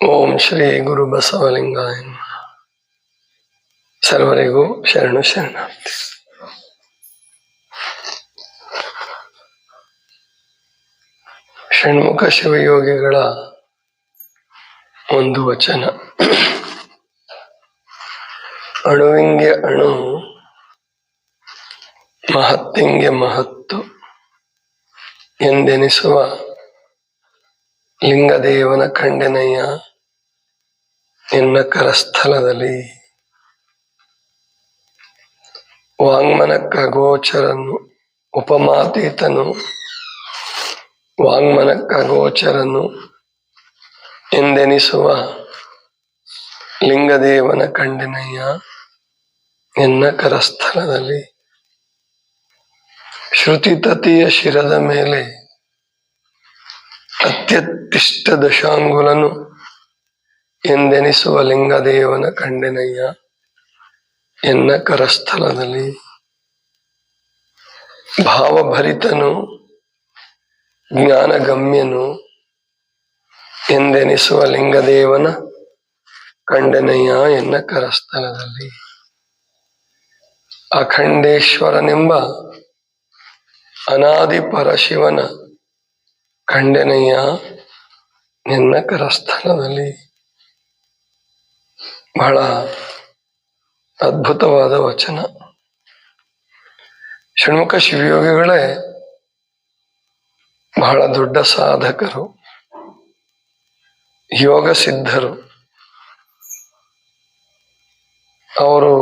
ಓಂ ಶ್ರೀ ಗುರು ಬಸವಲಿಂಗಾಯ. ಸರ್ವರಿಗೂ ಶರಣು ಶರಣಾರ್ಥಿ ಷಣ್ಮುಖ ಶಿವಯೋಗಿಗಳ ಒಂದು ವಚನ ಅಣುವಿಂಗೆ ಅಣು, ಮಹತ್ತಿಂಗೆ ಮಹತ್ತು ಎಂದೆನಿಸುವ ಲಿಂಗದೇವನ ಖಂಡನಯ್ಯ ಎನ್ನ ಕರಸ್ಥಲದಲ್ಲಿ ವಾಂಗ್ಮನಕ್ಕ ಗೋಚರನು ಉಪಮಾತೀತನು. ವಾಂಗ್ಮನಕ್ಕ ಗೋಚರನು ಎಂದೆನಿಸುವ ಲಿಂಗದೇವನ ಕಂಡನಯ್ಯ. ನಿನ್ನ ಕರಸ್ಥಲದಲ್ಲಿ ಶ್ರುತಿತತಿಯ ಶಿರದ ಮೇಲೆ ಅತ್ಯತಿಷ್ಠ ದಶಾಂಗುಲನು. ಎಂದೆನಿಸುವ ಲಿಂಗದೇವನ ಕಂಡೆನಯ್ಯ, ಎನ್ನ ಕರಸ್ಥಲದಲ್ಲಿ ಭಾವಭರಿತನು, ಜ್ಞಾನಗಮ್ಯನು, ಎಂದೆನಿಸುವ ಲಿಂಗದೇವನ ಖಂಡನಯ್ಯ ಎನ್ನ ಕರಸ್ಥಲದಲ್ಲಿ ಅಖಂಡೇಶ್ವರನೆಂಬ ಅನಾದಿ ಪರಶಿವನ ಖಂಡನಯ್ಯ ಎನ್ನ ಕರಸ್ಥಲದಲ್ಲಿ ಬಹಳ ಅದ್ಭುತವಾದ ವಚನ. ಷಣ್ಮುಖ ಶಿವಯೋಗಿಗಳೇ ಬಹಳ ದೊಡ್ಡ ಸಾಧಕರು, ಯೋಗ ಸಿದ್ಧರು. ಅವರು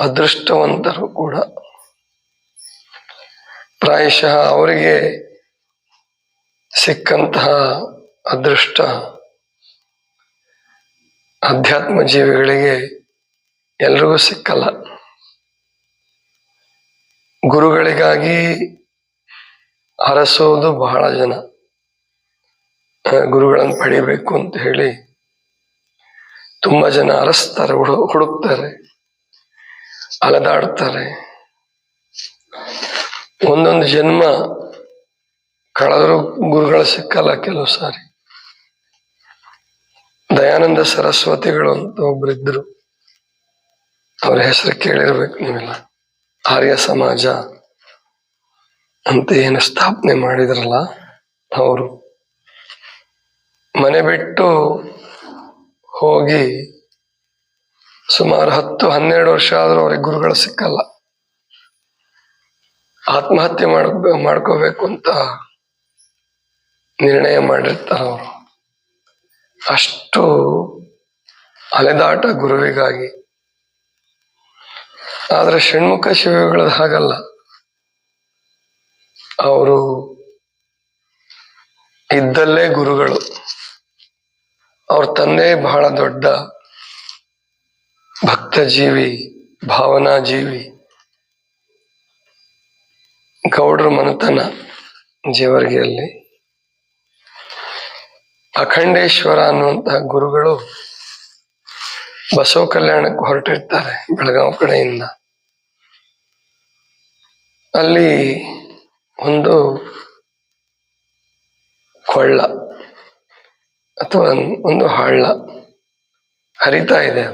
ಅದೃಷ್ಟವಂತರು ಕೂಡ. ಪ್ರಾಯಶಃ ಅವರಿಗೆ ಸಿಕ್ಕಂತಹ ಅದೃಷ್ಟ ಅಧ್ಯಾತ್ಮ ಜೀವಿಗಳಿಗೆ ಎಲ್ರಿಗೂ ಸಿಕ್ಕಲ್ಲ. ಗುರುಗಳಿಗಾಗಿ ಹರಸೋದು ಬಹಳ ಜನ. ಗುರುಗಳನ್ನು ಪಡಿಬೇಕು ಅಂತ ಹೇಳಿ ತುಂಬಾ ಜನ ಅರಸ್ತಾರೆ, ಹುಡು, ಹುಡುಕ್ತಾರೆ, ಅಲೆದಾಡ್ತಾರೆ. ಒಂದೊಂದು ಜನ್ಮ ಕಳೆದ್ರು ಗುರುಗಳು ಸಿಕ್ಕಲ್ಲ ಕೆಲವು ಸಾರಿ. ದಯಾನಂದ ಸರಸ್ವತಿಗಳು ಅಂತ ಒಬ್ರಿದ್ರು. ಅವ್ರ ಹೆಸರು ಕೇಳಿರ್ಬೇಕು ನೀವೆಲ್ಲ. ಆರ್ಯ ಸಮಾಜ ಅಂತ ಏನು ಸ್ಥಾಪನೆ ಮಾಡಿದ್ರಲ್ಲ ಅವರು. ಮನೆ ಬಿಟ್ಟು ಹೋಗಿ ಸುಮಾರು ಹತ್ತು, ಹನ್ನೆರಡು ವರ್ಷ ಆದ್ರೂ ಅವ್ರಿಗೆ ಗುರುಗಳು ಸಿಕ್ಕಲ್ಲ. ಆತ್ಮಹತ್ಯೆ ಮಾಡ್ ಮಾಡ್ಕೋಬೇಕು ಅಂತ ನಿರ್ಣಯ ಮಾಡಿರ್ತಾರ ಅವರು. ಅಷ್ಟು ಅಲೆದಾಟ ಗುರುವಿಗಾಗಿ. ಆದ್ರೆ ಷಣ್ಮುಖ ಶಿವಗಳದ್ದು ಹಾಗಲ್ಲ. ಅವರು ಇದ್ದಲ್ಲೇ ಗುರುಗಳು. ಅವ್ರ ತಂದೆ ಬಹಳ ದೊಡ್ಡ ಭಕ್ತ ಜೀವಿ ಭಾವನಾ ಜೀವಿ ಗೌಡ್ರ ಮನೆತನ ಜೇವರ್ಗಿಯಲ್ಲಿ. ಅಖಂಡೇಶ್ವರ ಅನ್ನುವಂತಹ ಗುರುಗಳು ಬಸವ ಕಲ್ಯಾಣಕ್ಕೆ ಹೊರಟಿರ್ತಾರೆ ಬೆಳಗಾವ್ ಕಡೆಯಿಂದ. ಅಲ್ಲಿ ಒಂದು ಕೊಳ್ಳ ಅಥವಾ ಒಂದು ಹಳ್ಳ ಹರಿತಾ ಇದೆ.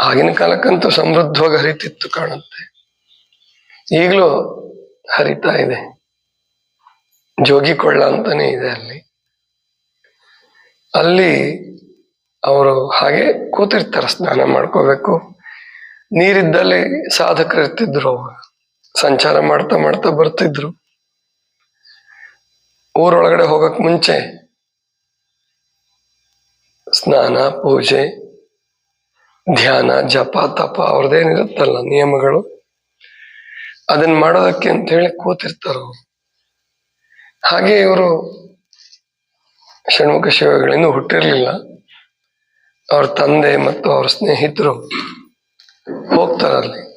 ಆಗಿನ ಕಾಲಕ್ಕಂತೂ ಸಮೃದ್ಧವಾಗಿ ಹರಿತಿತ್ತು ಕಾಣುತ್ತೆ. ಈಗಲೂ ಹರಿತಾ ಇದೆ. ಜೋಗಿ ಕೊಳ್ಳ ಅಂತಾನೆ ಇದೆ ಅಲ್ಲಿ. ಅಲ್ಲಿ ಅವರು ಹಾಗೆ ಕೂತಿರ್ತಾರೆ, ಸ್ನಾನ ಮಾಡ್ಕೋಬೇಕು. ನೀರಿದ್ದಲ್ಲಿ ಸಾಧಕರು ಇರ್ತಿದ್ರು ಅವಾಗ ಸಂಚಾರ ಮಾಡ್ತಾ ಮಾಡ್ತಾ ಬರ್ತಿದ್ರು. ಊರೊಳಗಡೆ ಹೋಗಕ್ ಮುಂಚೆ ಸ್ನಾನ, ಪೂಜೆ, ಧ್ಯಾನ, ಜಪ, ತಪ ಅವ್ರದ್ದೇನಿರುತ್ತಲ್ಲ ನಿಯಮಗಳು ಅದನ್ನ ಮಾಡೋದಕ್ಕೆ ಅಂತ ಹೇಳಿ ಕೂತಿರ್ತಾರ ಹಾಗೆ ಇವರು ಷಣ್ಮುಖ ಶಿವಗಳಿಂದ ಹುಟ್ಟಿರಲಿಲ್ಲ. ಅವ್ರ ತಂದೆ ಮತ್ತು ಅವ್ರ ಸ್ನೇಹಿತರು ಹೋಗ್ತಾರಲ್ಲಿ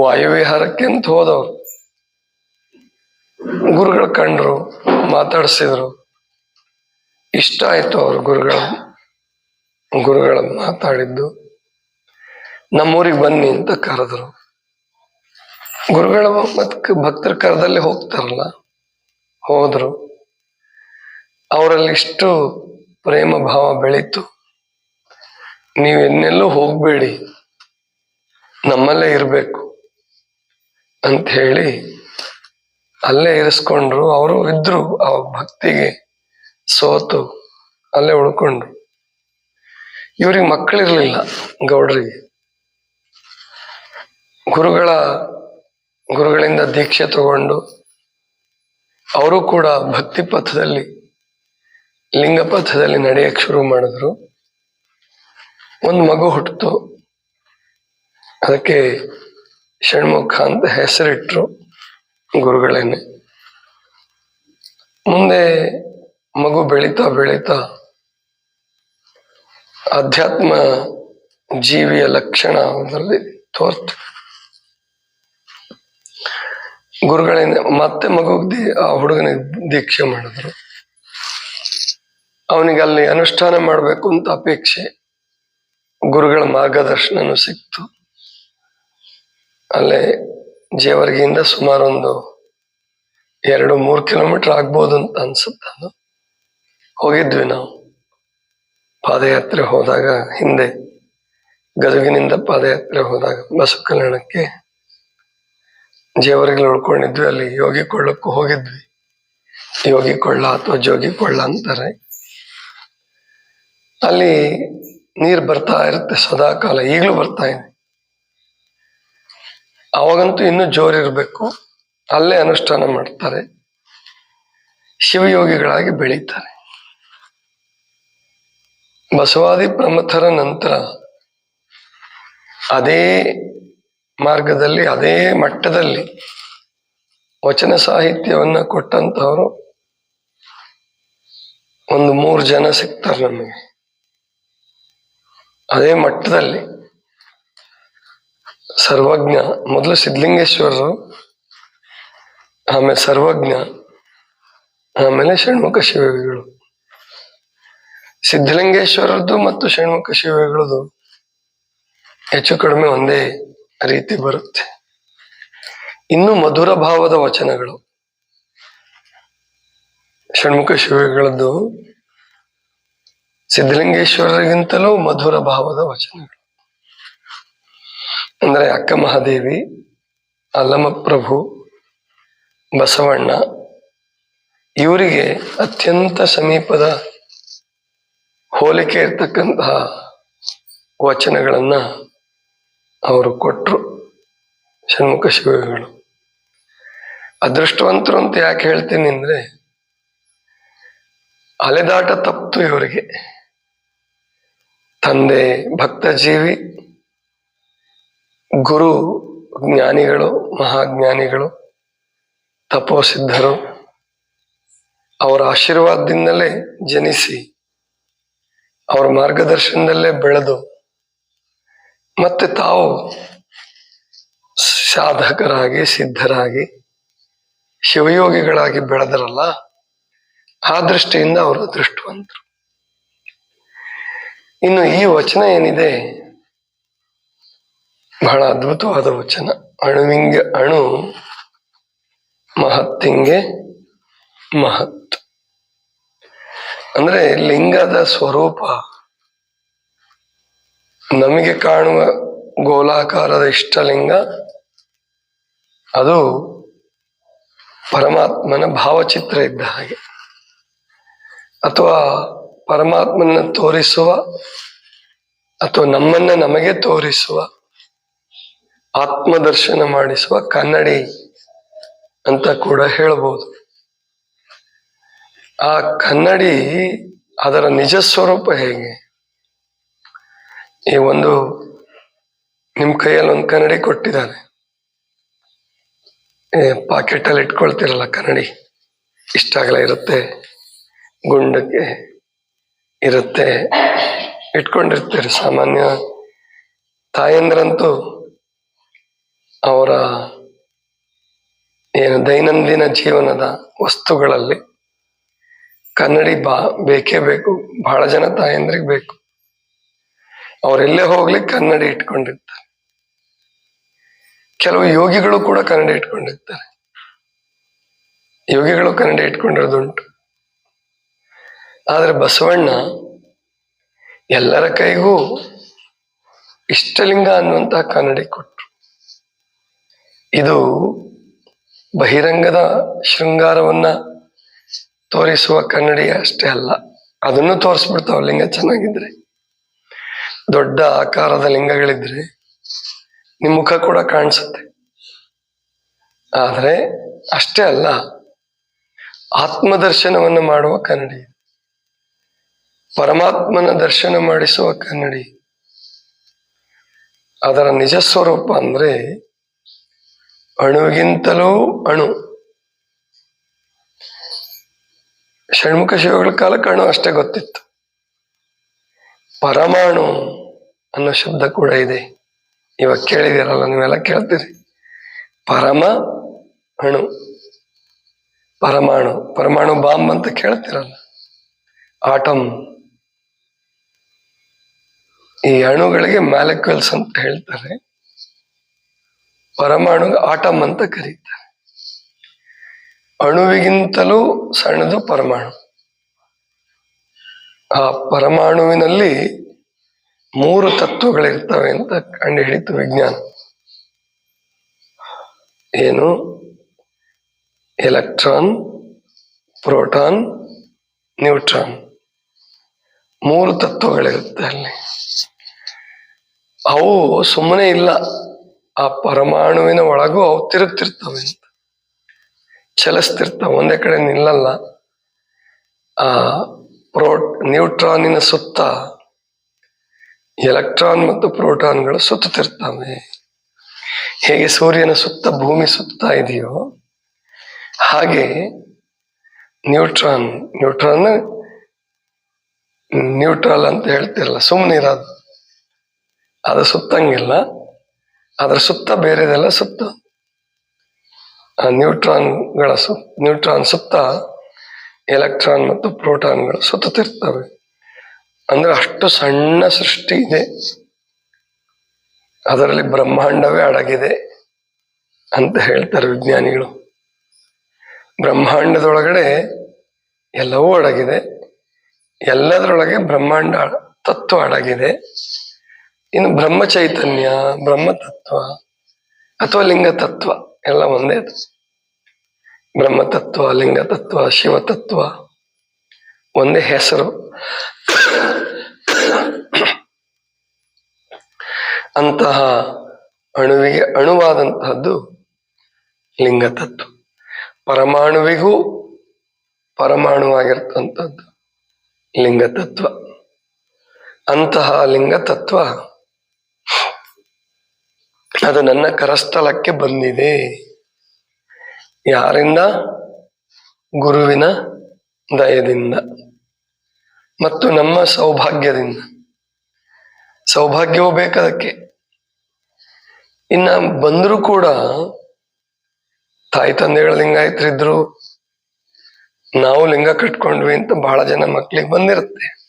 ವಾಯುವಿಹಾರಕ್ಕೆ ಅಂತ ಹೋದವ್ರು. ಗುರುಗಳು ಕಂಡ್ರು, ಮಾತಾಡಿಸಿದ್ರು. ಇಷ್ಟ ಆಯ್ತು ಅವರು ಗುರುಗಳ ಗುರುಗಳ ಮಾತಾಡಿದ್ದು. ನಮ್ಮೂರಿಗೆ ಬನ್ನಿ ಅಂತ ಕರೆದ್ರು. ಗುರುಗಳ ಮತ್ತು ಭಕ್ತರ ಕರದಲ್ಲಿ ಹೋಗ್ತಾರಲ್ಲ, ಹೋದ್ರು. ಅವರಲ್ಲಿ ಇಷ್ಟು ಪ್ರೇಮ ಭಾವ ಬೆಳೀತು. ನೀವು ಇನ್ನೆಲ್ಲೂ ಹೋಗ್ಬೇಡಿ. ನಮ್ಮಲ್ಲೇ ಇರಬೇಕು ಅಂತ ಹೇಳಿ ಅಲ್ಲೇ ಇರಿಸ್ಕೊಂಡ್ರು. ಅವರು ಇದ್ರು, ಆ ಭಕ್ತಿಗೆ ಸೋತು, ಅಲ್ಲೇ ಉಳ್ಕೊಂಡ್ರು. ಇವ್ರಿಗೆ ಮಕ್ಕಳಿರ್ಲಿಲ್ಲ ಗೌಡ್ರಿಗೆ. ಗುರುಗಳ, ಗುರುಗಳಿಂದ ದೀಕ್ಷೆ ತಗೊಂಡು, ಅವರು ಕೂಡ ಭಕ್ತಿ ಪಥದಲ್ಲಿ ಲಿಂಗ ಪಥದಲ್ಲಿ ನಡೆಯಕ್ಕೆ ಶುರು ಮಾಡಿದ್ರು. ಒಂದು ಮಗು ಹುಟ್ಟಿತು ಅದಕ್ಕೆ ಷಣ್ಮುಖ ಅಂತ ಹೆಸರಿಟ್ರು ಗುರುಗಳೇನೆ ಮುಂದೆ ಮಗು ಬೆಳೀತಾ ಬೆಳೀತಾ ಅಧ್ಯಾತ್ಮ ಜೀವಿಯ ಲಕ್ಷಣ ಅದರಲ್ಲಿ ತೋರ್ತ. ಗುರುಗಳೇನೆ ಮತ್ತೆ ಮಗುಗ್ ಆ ಹುಡುಗನಿಗೆ ದೀಕ್ಷೆ ಮಾಡಿದ್ರು. ಅವನಿಗೆ ಅಲ್ಲಿ ಅನುಷ್ಠಾನ ಮಾಡಬೇಕು ಅಂತ ಅಪೇಕ್ಷೆ ಗುರುಗಳ ಮಾರ್ಗದರ್ಶನನೂ ಸಿಕ್ತು. ಅಲ್ಲೇ ಜೇವರ್ಗಿಯಿಂದ ಸುಮಾರು ಒಂದು ಎರಡು ಮೂರು ಕಿಲೋಮೀಟರ್ ಆಗ್ಬೋದು ಅಂತ ಅನ್ಸುತ್ತೆ ಹೋಗಿದ್ವಿ ನಾವು. ಪಾದಯಾತ್ರೆ ಹೋದಾಗ ಹಿಂದೆ ಗದಗಿನಿಂದ ಪಾದಯಾತ್ರೆ ಹೋದಾಗ ಬಸವ ಕಲ್ಯಾಣಕ್ಕೆ ಜೇವರ್ಗಿಲ್ ಉಳ್ಕೊಂಡಿದ್ವಿ. ಅಲ್ಲಿ ಯೋಗಿ ಕೊಳ್ಳಕ್ಕೂ ಹೋಗಿದ್ವಿ. ಯೋಗಿ ಕೊಳ್ಳ ಅಥವಾ ಜೋಗಿ ಕೊಳ್ಳ ಅಂತಾರೆ. ಅಲ್ಲಿ ನೀರು ಬರ್ತಾ ಇರುತ್ತೆ ಸದಾ ಕಾಲ ಈಗಲೂ ಬರ್ತಾ ಇದೆ. ಅವಾಗಂತೂ ಇನ್ನೂ ಜೋರಿರ್ಬೇಕು ಅಲ್ಲೇ ಅನುಷ್ಠಾನ ಮಾಡ್ತಾರೆ. ಶಿವಯೋಗಿಗಳಾಗಿ ಬೆಳೀತಾರೆ. ಬಸವಾದಿ ಪ್ರಮಥರ ನಂತರ ಅದೇ ಮಾರ್ಗದಲ್ಲಿ, ಅದೇ ಮಟ್ಟದಲ್ಲಿ ವಚನ ಸಾಹಿತ್ಯವನ್ನು ಕೊಟ್ಟಂತವರು ಒಂದು ಮೂರು ಜನ ಸಿಗ್ತಾರೆ ನಮಗೆ. ಅದೇ ಮಟ್ಟದಲ್ಲಿ ಸರ್ವಜ್ಞ, ಮೊದಲು ಸಿದ್ಧಲಿಂಗೇಶ್ವರರು, ಆಮೇಲೆ ಸರ್ವಜ್ಞ, ಆಮೇಲೆ ಷಣ್ಮುಖ ಶಿವಗಳು ಸಿದ್ಧಲಿಂಗೇಶ್ವರದ್ದು ಮತ್ತು ಷಣ್ಮುಖ ಶಿವಗಳದ್ದು ಹೆಚ್ಚು ಕಡಿಮೆ ಒಂದೇ ರೀತಿ ಬರುತ್ತೆ. ಇನ್ನು ಮಧುರ ಭಾವದ ವಚನಗಳು. ಷಣ್ಮುಖ ಶಿವಗಳದ್ದು ಸಿದ್ಧಲಿಂಗೇಶ್ವರರಿಗಿಂತಲೂ ಮಧುರ ಭಾವದ ವಚನಗಳು ಅಂದ್ರೆ ಅಕ್ಕ ಮಹಾದೇವಿ ಅಲ್ಲಮಪ್ರಭು ಬಸವಣ್ಣ, ಇವರಿಗೆ ಅತ್ಯಂತ ಸಮೀಪದ ಹೋಲಿಕೆ ಇರ್ತಕ್ಕಂತಹ ವಚನಗಳನ್ನ ಅವರು ಕೊಟ್ಟರು ಷಣ್ಮುಖ ಶಿವಗಳು. ಅದೃಷ್ಟವಂತರು ಅಂತ ಯಾಕೆ ಹೇಳ್ತೀನಿ ಅಂದ್ರೆ, ಅಲೆದಾಟ ತಪ್ಪು ಇವರಿಗೆ. ತಂದೆ ಭಕ್ತ ಜೀವಿ ಗುರು, ಜ್ಞಾನಿಗಳು, ಮಹಾಜ್ಞಾನಿಗಳು, ತಪೋಸಿದ್ಧರು, ಅವರ ಆಶೀರ್ವಾದದಿಂದಲೇ ಜನಿಸಿ, ಅವರ ಮಾರ್ಗದರ್ಶನದಲ್ಲೇ ಬೆಳೆದು, ಮತ್ತೆ ತಾವು ಸಾಧಕರಾಗಿ, ಸಿದ್ಧರಾಗಿ, ಶಿವಯೋಗಿಗಳಾಗಿ ಬೆಳೆದರಲ್ಲ, ಆ ದೃಷ್ಟಿಯಿಂದ ಅವರು ಅದೃಷ್ಟವಂತರು. ಇನ್ನು ಈ ವಚನ ಏನಿದೆ? ಬಹಳ ಅದ್ಭುತವಾದ ವಚನ. ಅಣುವಿಂಗ ಅಣು ಮಹತ್ತಿಂಗೆ ಮಹತ್. ಅಂದ್ರೆ ಲಿಂಗದ ಸ್ವರೂಪ ನಮಗೆ ಕಾಣುವ ಗೋಲಾಕಾರದ ಇಷ್ಟಲಿಂಗ, ಅದು ಪರಮಾತ್ಮನ ಭಾವಚಿತ್ರ ಇದ್ದ ಹಾಗೆ. ಅಥವಾ ಪರಮಾತ್ಮನ ತೋರಿಸುವ ಅಥವಾ ನಮ್ಮನ್ನ ನಮಗೆ ತೋರಿಸುವ ಆತ್ಮದರ್ಶನ ಮಾಡಿಸುವ ಕನ್ನಡಿ ಅಂತ ಕೂಡ ಹೇಳ್ಬೋದು. ಆ ಕನ್ನಡಿ ಅದರ ನಿಜ ಸ್ವರೂಪ ಹೇಗೆ? ಈ ಒಂದು ನಿಮ್ ಕೈಯಲ್ಲಿ ಒಂದು ಕನ್ನಡಿ ಕೊಟ್ಟಿದ್ದಾರೆ ಪಾಕೆಟ್ ಅಲ್ಲಿ ಇಟ್ಕೊಳ್ತಿರಲ್ಲ ಕನ್ನಡಿ. ಇಷ್ಟಾಗಲ ಇರುತ್ತೆ. ಗುಂಡಕ್ಕೆ ಇರುತ್ತೆ. ಇಟ್ಕೊಂಡಿರ್ತಾರೆ ಸಾಮಾನ್ಯ ತಾಯಂದ್ರಂತೂ ಅವರ ಏನು ದೈನಂದಿನ ಜೀವನದ ವಸ್ತುಗಳಲ್ಲಿ ಕನ್ನಡಿ ಬಾ, ಬೇಕೇ ಬೇಕು. ಬಹಳ ಜನ ತಾಯಂದ್ರಿಗೆ ಬೇಕು. ಅವರೆಲ್ಲೇ ಹೋಗ್ಲಿ ಕನ್ನಡಿ ಇಟ್ಕೊಂಡಿರ್ತಾರೆ. ಕೆಲವು ಯೋಗಿಗಳು ಕೂಡ ಕನ್ನಡಿ ಇಟ್ಕೊಂಡಿರ್ತಾರೆ. ಯೋಗಿಗಳು ಕನ್ನಡಿ ಇಟ್ಕೊಂಡಿರೋದುಂಟು. ಆದರೆ ಬಸವಣ್ಣ ಎಲ್ಲರ ಕೈಗೂ ಇಷ್ಟಲಿಂಗ ಅನ್ನುವಂತಹ ಕನ್ನಡಿ ಕೊಟ್ರು. ಇದು ಬಹಿರಂಗದ ಶೃಂಗಾರವನ್ನ ತೋರಿಸುವ ಕನ್ನಡಿ ಅಷ್ಟೇ ಅಲ್ಲ, ಅದನ್ನು ತೋರಿಸ್ಬಿಡ್ತಾವ ಲಿಂಗ ಚೆನ್ನಾಗಿದ್ರೆ. ದೊಡ್ಡ ಆಕಾರದ ಲಿಂಗಗಳಿದ್ರೆ ನಿಮ್ಮ ಮುಖ ಕೂಡ ಕಾಣಿಸುತ್ತೆ. ಆದರೆ ಅಷ್ಟೇ ಅಲ್ಲ, ಆತ್ಮದರ್ಶನವನ್ನು ಮಾಡುವ ಕನ್ನಡಿ ಪರಮಾತ್ಮನ ದರ್ಶನ ಮಾಡಿಸುವ ಕನ್ನಡಿ. ಅದರ ನಿಜ ಸ್ವರೂಪ ಅಂದ್ರೆ ಅಣುವಿಗಿಂತಲೂ ಅಣು. ಷಣ್ಮುಖ ಶಿವಗಳ ಕಾಲಕ್ಕೆ ಅಣು ಅಷ್ಟೇ ಗೊತ್ತಿತ್ತು. ಪರಮಾಣು ಅನ್ನೋ ಶಬ್ದ ಕೂಡ ಇದೆ. ಇವಾಗ ಕೇಳಿದಿರಲ್ಲ ನೀವೆಲ್ಲ ಕೇಳ್ತೀರಿ. ಪರಮ ಅಣು. ಪರಮಾಣು. ಪರಮಾಣು ಬಾಂಬ್ ಅಂತ ಕೇಳ್ತಿರಲ್ಲ. ಆಟಮ್. ಈ ಅಣುಗಳಿಗೆ ಮ್ಯಾಲಿಕ್ಯೂಲ್ಸ್ ಅಂತ ಹೇಳ್ತಾರೆ. ಪರಮಾಣು ಆಟಮ್ ಅಂತ ಕರೀತಾರೆ. ಅಣುವಿಗಿಂತಲೂ ಸಣ್ಣದು ಪರಮಾಣು. ಆ ಪರಮಾಣುವಿನಲ್ಲಿ ಮೂರು ತತ್ವಗಳಿರ್ತವೆ ಅಂತ ಕಂಡು ಹಿಡಿತು ವಿಜ್ಞಾನ. ಏನು? Electron, proton, neutron. ಮೂರು ತತ್ವಗಳಿರುತ್ತೆ ಅಲ್ಲಿ. ಅವು ಸುಮ್ಮನೆ ಇಲ್ಲ. ಆ ಪರಮಾಣುವಿನ ಒಳಗೂ ಅವು ತಿರುಗ್ತಿರ್ತವೆ. ಅಂತ ಚಲಿಸ್ತಿರ್ತಾವೆ. ಒಂದೇ ಕಡೆ ನಿಲ್ಲಲ್ಲ. ಆ ಪ್ರೋ ನ್ಯೂಟ್ರಾನಿನ ಸುತ್ತ ಎಲೆಕ್ಟ್ರಾನ್ ಮತ್ತು ಪ್ರೋಟಾನ್ಗಳು ಸುತ್ತುತ್ತಿರ್ತವೆ. ಹೇಗೆ ಸೂರ್ಯನ ಸುತ್ತ ಭೂಮಿ ಸುತ್ತಾ ಇದೆಯೋ ಹಾಗೆ ನ್ಯೂಟ್ರಾನ್ ನ್ಯೂಟ್ರಾನ್ ನ್ಯೂಟ್ರಲ್ ಅಂತ ಹೇಳ್ತಿರಲ್ಲ, ಸುಮ್ಮನೆ ಇರೋದು. ಅದು ಸುತ್ತಂಗಿಲ್ಲ. ಅದ್ರ ಸುತ್ತ ಬೇರೆದೆಲ್ಲ ಸುತ್ತ. ನ್ಯೂಟ್ರಾನ್ಗಳ ಸು, ನ್ಯೂಟ್ರಾನ್ ಸುತ್ತ ಎಲೆಕ್ಟ್ರಾನ್ ಮತ್ತು ಪ್ರೋಟಾನ್ಗಳು ಸುತ್ತುತ್ತಿರ್ತವೆ. ಅಂದ್ರೆ ಅಷ್ಟು ಸಣ್ಣ ಸೃಷ್ಟಿ ಇದೆ. ಅದರಲ್ಲಿ ಬ್ರಹ್ಮಾಂಡವೇ ಅಡಗಿದೆ ಅಂತ ಹೇಳ್ತಾರೆ ವಿಜ್ಞಾನಿಗಳು. ಬ್ರಹ್ಮಾಂಡದೊಳಗಡೆ ಎಲ್ಲವೂ ಅಡಗಿದೆ. ಎಲ್ಲದರೊಳಗೆ ಬ್ರಹ್ಮಾಂಡ ತತ್ವ ಅಡಗಿದೆ. ಇನ್ನು ಬ್ರಹ್ಮ ಚೈತನ್ಯ, ಬ್ರಹ್ಮ ತತ್ವ ಅಥವಾ ಲಿಂಗ ತತ್ವ ಎಲ್ಲ ಒಂದೇ ಬ್ರಹ್ಮ ತತ್ವ, ಲಿಂಗ ತತ್ವ, ಶಿವ ತತ್ವ ಒಂದೇ ಹೆಸರು. ಅಂತಹ ಅಣುವಿಗೆ ಅಣುವಾದಂತಹದ್ದು ಲಿಂಗ ತತ್ವ. ಪರಮಾಣುವಿಗೂ ಪರಮಾಣುವಾಗಿರ್ತಂಥದ್ದು ಲಿಂಗ ತತ್ವ. ಅಂತಹ ಲಿಂಗ ತತ್ವ ಅದು ನನ್ನ ಕರಸ್ಥಲಕ್ಕೆ ಬಂದಿದೆ. ಯಾರಿಂದ? ಗುರುವಿನ ದಯದಿಂದ. ಮತ್ತು ನಮ್ಮ ಸೌಭಾಗ್ಯದಿಂದ. ಸೌಭಾಗ್ಯವೂ ಬೇಕದಕ್ಕೆ. ಇನ್ನ ಬಂದರೂ ಕೂಡ ತಾಯಿ ತಂದೆಗಳ ಲಿಂಗಾಯತರಿದ್ರು, ನಾವು ಲಿಂಗ ಕಟ್ಕೊಂಡ್ವಿ ಅಂತ ಬಹಳ ಜನ ಮಕ್ಳಿಗೆ ಬಂದಿರುತ್ತೆ.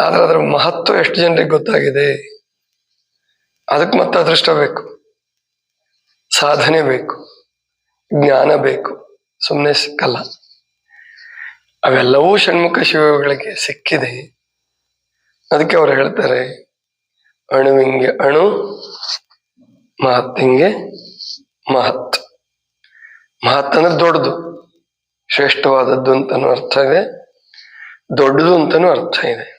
ಆದ್ರೆ ಅದರ ಮಹತ್ವ ಎಷ್ಟು ಜನರಿಗೆ ಗೊತ್ತಾಗಿದೆ? ಅದಕ್ಕೆ ಮತ್ತೆ ಅದೃಷ್ಟ ಬೇಕು. ಸಾಧನೆ ಬೇಕು. ಜ್ಞಾನ ಬೇಕು. ಸುಮ್ಮನೆ ಸಿಕ್ಕಲ್ಲ. ಅವೆಲ್ಲವೂ ಷಣ್ಮುಖ ಶಿವಗಳಿಗೆ ಸಿಕ್ಕಿದೆ. ಅದಕ್ಕೆ ಅವ್ರು ಹೇಳ್ತಾರೆ ಅಣುವಿಂಗೆ ಅಣು ಮಹತ್ತಿಂಗೆ ಮಹತ್. ಮಹತ್ ಅಂದ್ರೆ ದೊಡ್ಡದು. ಶ್ರೇಷ್ಠವಾದದ್ದು ಅಂತನೂ ಅರ್ಥ ಇದೆ. ದೊಡ್ಡದು ಅಂತನೂ ಅರ್ಥ ಇದೆ.